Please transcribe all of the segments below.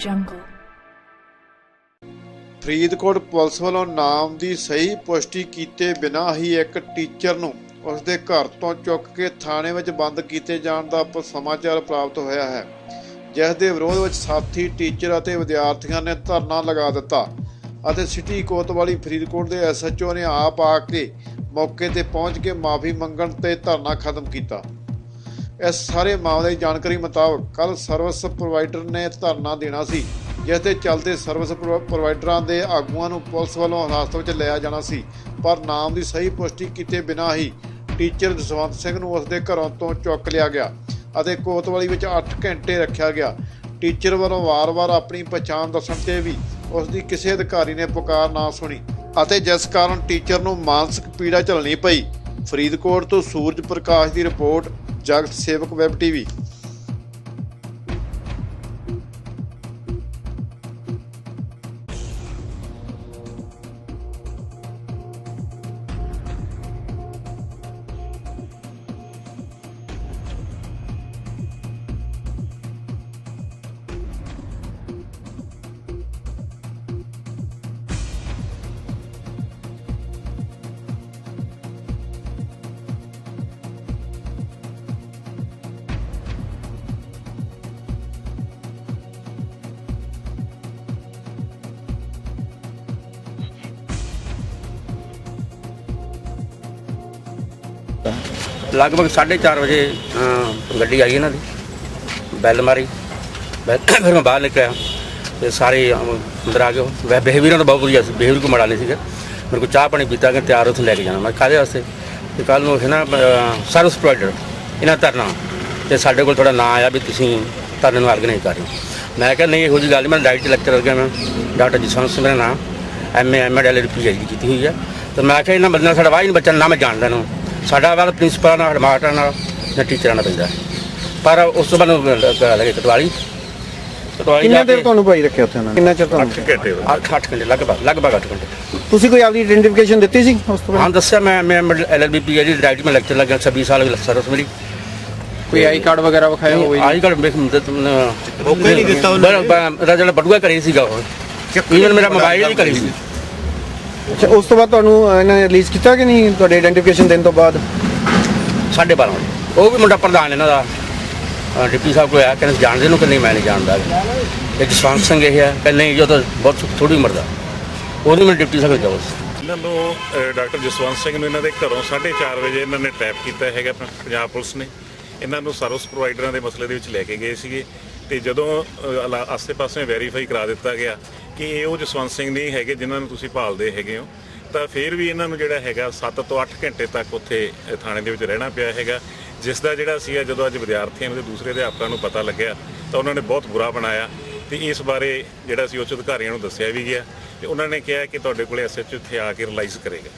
Jungle. Faridkot police ਵੱਲੋਂ ਨਾਮ ਦੀ ਸਹੀ ਪੁਸ਼ਟੀ ਕੀਤੇ ਬਿਨਾਂ ਹੀ ਇੱਕ ਟੀਚਰ ਨੂੰ ਉਸ ਦੇ ਘਰ ਤੋਂ ਚੁੱਕ ਕੇ ਥਾਣੇ ਵਿੱਚ ਬੰਦ ਕੀਤੇ ਜਾਣ ਦਾ ਸਮਾਚਾਰ ਪ੍ਰਾਪਤ ਹੋਇਆ ਹੈ, ਜਿਸ ਦੇ ਵਿਰੋਧ ਵਿੱਚ ਸਾਥੀ, ਟੀਚਰ ਅਤੇ ਵਿਦਿਆਰਥੀਆਂ ਨੇ ਧਰਨਾ ਲਗਾ ਦਿੱਤਾ ਅਤੇ ਸਿਟੀ ਕੋਤਵਾਲੀ ਫਰੀਦਕੋਟ ਦੇ ਐਸਐਚਓ ਨੇ ਆਪ ਆ ਕੇ ਮੌਕੇ ਤੇ ਪਹੁੰਚ ਕੇ ਮਾਫੀ ਮੰਗਣ ਤੇ ਧਰਨਾ ਖਤਮ ਕੀਤਾ ਇਸ ਸਾਰੇ ਮਾਮਲੇ ਦੀ ਜਾਣਕਾਰੀ ਮੁਤਾਬਕ ਕੱਲ ਸਰਵਿਸ ਪ੍ਰੋਵਾਈਡਰ ਨੇ ਧਰਨਾ ਦੇਣਾ ਸੀ, ਜਿਸ ਦੇ ਚੱਲਦੇ ਸਰਵਿਸ ਪ੍ਰੋ- ਪ੍ਰੋਵਾਈਡਰਾਂ ਦੇ ਆਗੂਆਂ ਨੂੰ ਪੁਲਿਸ ਵੱਲੋਂ ਹਿਰਾਸਤ ਵਿੱਚ ਲਿਆ ਜਾਣਾ ਸੀ, ਪਰ ਨਾਮ ਦੀ ਸਹੀ ਪੁਸ਼ਟੀ ਕੀਤੇ ਬਿਨਾਂ ਹੀ ਟੀਚਰ ਜਸਵੰਤ ਸਿੰਘ ਨੂੰ ਉਸ ਦੇ ਘਰੋਂ ਤੋਂ ਚੁੱਕ ਲਿਆ ਗਿਆ ਅਤੇ ਕੋਤਵਾਲੀ ਵਿੱਚ 8 ਘੰਟੇ ਰੱਖਿਆ ਗਿਆ। ਟੀਚਰ ਵੱਲੋਂ ਵਾਰ-ਵਾਰ ਆਪਣੀ ਪਛਾਣ ਦੱਸਣ ਤੇ ਵੀ ਉਸ ਦੀ ਕਿਸੇ ਅਧਿਕਾਰੀ ਨੇ ਪੁਕਾਰ ਨਾ ਸੁਣੀ ਅਤੇ ਜਿਸ ਕਾਰਨ ਟੀਚਰ ਨੂੰ ਮਾਨਸਿਕ ਪੀੜਾ ਝੱਲਣੀ ਪਈ। ਫਰੀਦਕੋਟ ਤੋਂ ਸੂਰਜ ਪ੍ਰਕਾਸ਼ ਦੀ ਰਿਪੋਰਟ ਜਗਤ ਸੇਵਕ ਵੈਬ ਟੀਵੀ। ਲਗਭਗ 4:30 ਵਜੇ ਅਮ, ਗੱਡੀ ਆਈ ਇਹਨਾਂ ਦੀ। ਬੈਲ ਮਾਰੀ। ਬੈਲ- ਫਿਰ ਮੈਂ ਬਾਹਰ ਨਿਕਲਿਆ। ਤੇ ਸਾਰੇ ਅਮ, ਅੰਦਰ ਆ ਗਏ ਵੈ ਬਿਹੇਵੀਅਰ ਤਾਂ ਬਹੁਤ ਵਧੀਆ ਸੀ। ਬਿਹੇਵੀਅਰ ਕੋਈ ਮਾੜਾ ਨਹੀਂ ਸੀਗਾ। ਮੇਰੇ ਕੋਲ ਚਾਹ ਪਾਣੀ ਪੀਤਾ ਕਿ ਤਿਆਰ ਉੱਥੇ ਲੈ ਕੇ ਜਾਣਾ। ਮੈਂ ਕਾਹਦੇ ਵਾਸਤੇ? ਤੇ ਕੱਲ ਨੂੰ ਹੈ ਨਾ ਸਰਵਿਸ ਪ੍ਰੋਵਾਈਡਰ ਇਹਨਾਂ ਧਰਨਾ। ਤੇ ਸਾਡੇ ਕੋਲ ਥੋੜਾ ਨਾਂ ਆਇਆ ਵੀ ਤੁਸੀਂ ਧਰਨੇ ਨੂੰ ਆਰਗੇਨਾਈਜ਼ ਕਰ ਰਹੇ। ਹੋ ਮੈਂ ਕਿਹਾ ਨਹੀਂ ਇਹੋ ਜਿਹੀ ਗੱਲ ਨਹੀਂ ਮੈਂ ਡਾਇਟ ਲੈਕਚਰ ਗਿਆ ਮੈਂ ਡਾਕਟਰ ਜਸਵੰਤ ਸਿੰਘ ਮੇਰਾ ਨਾਮ M A M Ed L P H ਕੀਤੀ ਹੋਈ ਹੈ ਤੇ ਮੈਂ ਕਿਹਾ ਇਹਨਾਂ ਬੰਦਿਆਂ ਨਾਲ ਸਾਡਾ ਵਾਹ ਹੀ ਨਹੀਂ ਬੱਚਾ ਨਾ ਮੈਂ ਜਾਣਦਾ ਇਹਨੂੰ ਸਾਡਾ ਵਾਹ ਪ੍ਰਿੰਸੀਪਲ ਨਾਲ ਮਾਸਟਰ ਨਾਲ ਜਾਂ ਟੀਚਰਾਂ ਨਾਲ ਪੈਂਦਾ। ਪਰ ਉਸ ਤੋਂ ਬਾਅਦ ਲੱਗੇ ਕਟਵਾਲੀ। ਕਟਵਾਲੀ ਕਿੰਨੇ ਦੇਰ ਤੁਹਾਨੂੰ ਭਾਈ ਰੱਖਿਆ ਉੱਥੇ ਉਹਨਾਂ ਨੇ? ਕਿੰਨਾ ਚਿਰ ਤੁਹਾਨੂੰ 8 ਘੰਟੇ ਲਗਭਗ ਲਗਭਗ 8 ਘੰਟੇ। ਤੁਸੀਂ ਕੋਈ ਆਪਦੀ ਆਇਡੈਂਟੀਫਿਕੇਸ਼ਨ ਦਿੱਤੀ ਸੀ ਉਸ ਤੋਂ ਹਾਂ ਬਾਅਦ ਦੱਸਿਆ ਮੈਂ ਮੈਂ L L B P H direct ਮੈਂ ਲੈਕਚਰ ਲੱਗਾ 26 ਸਾਲ ਸਰਵਿਸ ਮੇਰੀ। ਕੋਈ ਆਈ ਕਾਰਡ ਵਗੈਰਾ ਵਿਖਾਇਆ ਹੋਵੇ? ਆਈ ਕਾਰਡ ਮੇਕ ਓਕੇ ਨਹੀਂ ਦਿੱਤਾ ਉਹਨੇ। ਜਿਹੜਾ ਬਟੂਆ ਕਰੀ ਸੀਗਾ ਉਹ। ਇਵਨ ਮੇਰਾ ਮੋਬਾਈਲ ਹੀ ਕਰੀ ਸੀ। ਅੱਛਾ ਉਸ ਤੋਂ ਬਾਅਦ ਤੁਹਾਨੂੰ ਇਹਨਾਂ ਨੇ ਰਿਲੀਜ਼ ਕੀਤਾ ਕਿ ਨਹੀਂ ਤੁਹਾਡੇ ਆਇਡੈਂਟੀਫਿਕੇਸ਼ਨ ਦੇਣ ਤੋਂ ਬਾਅਦ? ਸਾਢੇ 12 ਵਜੇ। ਉਹ ਵੀ ਮੁੰਡਾ ਪ੍ਰਧਾਨ ਇਹਨਾਂ ਦਾ। ਡਿਪਟੀ ਸਾਹਿਬ ਕੋਲ ਆਇਆ ਕਹਿੰਦੇ ਜਾਣਦੇ ਨੂੰ ਕਿ ਨਹੀਂ ਮੈਂ ਨਹੀਂ ਜਾਣਦਾ। ਇਹ ਜਸਵੰਤ ਸਿੰਘ ਇਹ ਹੈ ਕਿ ਨਹੀਂ ਜੋ ਤਾਂ ਬਹੁਤ ਥੋੜੀ ਉਮਰ ਦਾ। ਉਹਨੂੰ ਮੈਂ ਡਿਪਟੀ ਸਾਹਿਬ ਕੋਲ ਜਾਓ ਇਹਨਾਂ ਨੂੰ ਅਹ, ਡਾਕਟਰ ਜਸਵੰਤ ਸਿੰਘ ਨੂੰ ਇਹਨਾਂ ਦੇ ਘਰੋਂ 4:30 ਵਜੇ ਇਹਨਾਂ ਨੇ ਟ੍ਰੈਪ ਕੀਤਾ ਹੈਗਾ ਪ- ਪੰਜਾਬ ਪੁਲਿਸ ਨੇ। ਇਹਨਾਂ ਨੂੰ ਸਰਵਿਸ ਪ੍ਰੋਵਾਈਡਰਾਂ ਦੇ ਮਸਲੇ ਦੇ ਵਿੱਚ ਲੈ ਕੇ ਗਏ ਸੀਗੇ। ਤੇ ਜਦੋਂ ਅਹ, ਅਲਾ- ਆਸੇ-ਪਾਸੇ ਵੈਰੀਫਾਈ ਕਰਾ ਦਿੱਤਾ ਗਿਆ ਕਿ ਇਹ ਉਹ ਜਸਵੰਤ ਸਿੰਘ ਨਹੀਂ ਹੈਗੇ ਜਿਨ੍ਹਾਂ ਨੂੰ ਤੁਸੀਂ ਭਾਲਦੇ ਹੈਗੇ ਹੋ। ਤਾਂ ਫਿਰ ਵੀ ਇਹਨਾਂ ਨੂੰ ਜਿਹੜਾ ਹੈਗਾ 7 ਤੋਂ 8 ਘੰਟੇ ਤੱਕ ਉੱਥੇ ਥਾਣੇ ਦੇ ਵਿੱਚ ਰਹਿਣਾ ਪਿਆ ਹੈਗਾ। ਜਿਸ ਦਾ ਜਿਹੜਾ ਸੀਗਾ ਜਦੋਂ ਅੱਜ ਵਿਦਿਆਰਥੀਆਂ ਦੇ ਦੂਸਰੇ ਅਧਿਆਪਕਾਂ ਨੂੰ ਪਤਾ ਲੱਗਿਆ, ਤਾਂ ਉਹਨਾਂ ਨੇ ਬਹੁਤ ਬੁਰਾ ਬਣਾਇਆ। ਤੇ ਇਸ ਬਾਰੇ ਜਿਹੜਾ ਸੀ, ਉੱਚ ਅਧਿਕਾਰੀਆਂ ਨੂੰ ਦੱਸਿਆ ਵੀ ਗਿਆ। ਤੇ ਉਹਨਾਂ ਨੇ ਕਿਹਾ ਕਿ ਤੁਹਾਡੇ ਕੋਲੇ ਐਸਐਚਓ ਇੱਥੇ ਆ ਕੇ ਰਿਲਾਈਜ਼ ਕਰੇਗਾ।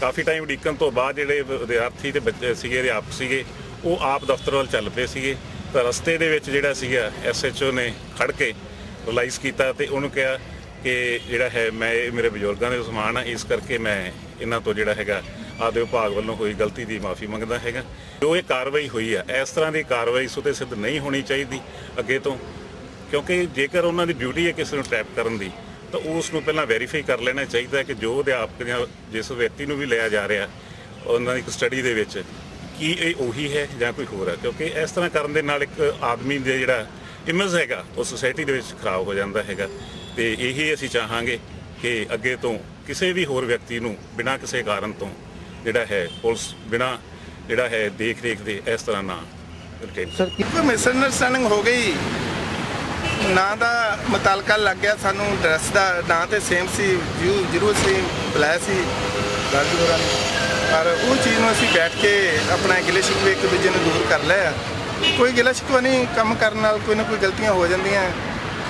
ਕਾਫੀ ਟਾਈਮ ਉਡੀਕਣ ਤੋਂ ਬਾਅਦ ਜਿਹੜੇ ਵਿਦਿਆਰਥੀ ਤੇ ਬੱਚੇ ਸੀਗੇ, ਅਧਿਆਪਕ ਸੀਗੇ, ਉਹ ਆਪ ਦਫ਼ਤਰ ਵੱਲ ਚੱਲ ਪਏ ਸੀਗੇ। ਤਾਂ ਰਸਤੇ ਦੇ ਵਿੱਚ ਜਿਹੜਾ ਸੀਗਾ ਐਸਐਚਓ ਨੇ ਖੜ ਕੇ ਰਿਲਾਈਜ਼ ਕੀਤਾ ਤੇ ਉਹਨੂੰ ਕਿਹਾ ਕਿ ਜਿਹੜਾ ਹੈ, ਮੈਂ, ਇਹ ਮੇਰੇ ਬਜ਼ੁਰਗਾਂ ਦੇ ਸਮਾਨ ਆ, ਇਸ ਕਰਕੇ ਮੈਂ ਇਹਨਾਂ ਤੋਂ ਜਿਹੜਾ ਹੈਗਾ ਆਦੇ ਵਿਭਾਗ ਵੱਲੋਂ ਹੋਈ ਗਲਤੀ ਦੀ ਮਾਫੀ ਮੰਗਦਾ ਹੈਗਾ। ਜੋ ਇਹ ਕਾਰਵਾਈ ਹੋਈ ਆ, ਇਸ ਤਰ੍ਹਾਂ ਦੀ ਕਾਰਵਾਈ ਸੁਤੇ ਸਿੱਧ ਨਹੀਂ ਹੋਣੀ ਚਾਹੀਦੀ ਅੱਗੇ ਤੋਂ, ਕਿਉਂਕਿ ਜੇਕਰ ਉਹਨਾਂ ਦੀ ਡਿਊਟੀ ਹੈ ਕਿਸੇ ਨੂੰ ਟ੍ਰੈਪ ਕਰਨ ਦੀ, ਤਾਂ ਉਸ ਨੂੰ ਪਹਿਲਾਂ ਵੈਰੀਫਾਈ ਕਰ ਲੈਣਾ ਚਾਹੀਦਾ ਕਿ ਜੋ ਅਧਿਆਪਕ ਜਾਂ ਜਿਸ ਵਿਅਕਤੀ ਨੂੰ ਵੀ ਲਿਆ ਜਾ ਰਿਹਾ, ਉਹਨਾਂ ਦੀ ਸਟੱਡੀ ਦੇ ਵਿੱਚ, ਕੀ ਇਹ ਉਹੀ ਹੈ ਜਾਂ ਕੋਈ ਹੋਰ ਹੈ ਕਿਉਂਕਿ ਇਸ ਤਰ੍ਹਾਂ ਕਰਨ ਦੇ ਨਾਲ ਇੱਕ ਆਦਮੀ ਦੇ ਜਿਹੜਾ ਇਮੇਜ ਹੈਗਾ, ਉਹ ਸੋਸਾਇਟੀ ਦੇ ਵਿੱਚ ਖਰਾਬ ਹੋ ਜਾਂਦਾ ਹੈਗਾ। ਤੇ ਇਹੀ ਅਸੀਂ ਚਾਹਾਂਗੇ ਕਿ ਅੱਗੇ ਤੋਂ ਕਿਸੇ ਵੀ ਹੋਰ ਵਿਅਕਤੀ ਨੂੰ ਬਿਨਾਂ ਕਿਸੇ ਕਾਰਨ ਤੋਂ ਜਿਹੜਾ ਹੈ ਪੁਲਿਸ ਬਿਨਾਂ ਜਿਹੜਾ ਹੈ ਦੇਖ ਰੇਖ ਦੇ ਇਸ ਤਰ੍ਹਾਂ ਨਾ ਸਰ ਕੋਈ ਮਿਸਅੰਡਰਸਟੈਂਡਿੰਗ ਹੋ ਗਈ। ਨਾਂ ਦਾ ਮੁਤਾਲਕਾ ਲੱਗ ਗਿਆ ਸਾਨੂੰ ਡਰੈਸ ਦਾ ਨਾਂ ਤੇ ਸੇਮ ਸੀ ਵਿਊ ਜ਼ਰੂਰ ਸੀ ਬੁਲਾਇਆ ਸੀ ਗਾਂਧੀ ਹੋਰਾਂ ਨੇ ਪਰ ਉਹ ਚੀਜ਼ ਨੂੰ ਅਸੀਂ ਬੈਠ ਕੇ ਆਪਣਾ ਗਿਲੇ ਸ਼ਿਕਵੇ ਇੱਕ ਦੂਜੇ ਨੂੰ ਦੂਰ ਕਰ ਲਿਆ। ਕੋਈ ਗਿਲਾ ਸ਼ਿਕਵਾ ਨਹੀਂ ਕੰਮ ਕਰਨ ਨਾਲ ਕੋਈ ਨਾ ਕੋਈ ਗਲਤੀਆਂ ਹੋ ਜਾਂਦੀਆਂ।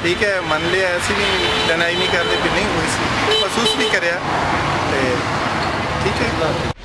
ਠੀਕ ਹੈ, ਮੰਨ ਲਿਆ ਅਸੀਂ ਵੀ ਡਿਨਾਈ ਨਹੀਂ ਕਰਦੇ, ਵੀ ਨਹੀਂ ਹੋਈ ਸੀ। ਮਹਿਸੂਸ ਵੀ ਕਰਿਆ ਤੇ ਠੀਕ ਹੈ।